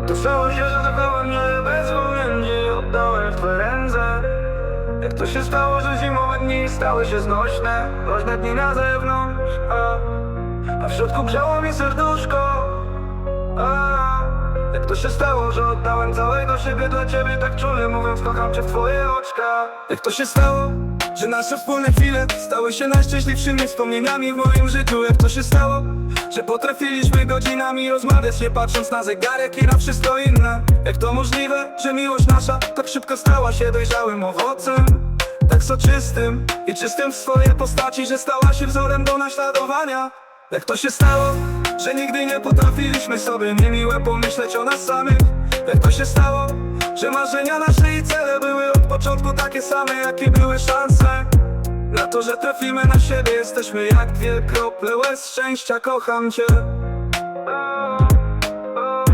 To stało się, że dokołem mnie bez pamięci oddałem w ręce. Jak to się stało, że zimowe dni stały się znośne? Groźne dni na zewnątrz, a, a w środku grzało mi serduszko a, Jak to się stało, że oddałem całego siebie dla ciebie Tak czule mówiąc kocham cię w twoje oczka? Jak to się stało, że nasze wspólne chwile Stały się najszczęśliwszymi wspomnieniami w moim życiu. Jak to się stało, że potrafiliśmy godzinami rozmawiać Nie patrząc na zegarek i na wszystko inne. Jak to możliwe, że miłość nasza Tak szybko stała się dojrzałym owocem? Tak soczystym i czystym w swojej postaci Że stała się wzorem do naśladowania. Jak to się stało, że nigdy nie potrafiliśmy sobie niemiłe pomyśleć o nas samych? Jak to się stało, że marzenia nasze i cele były początku takie same Jakie były szanse. Na to, że trafimy na siebie Jesteśmy jak dwie krople łez. Szczęścia, kocham cię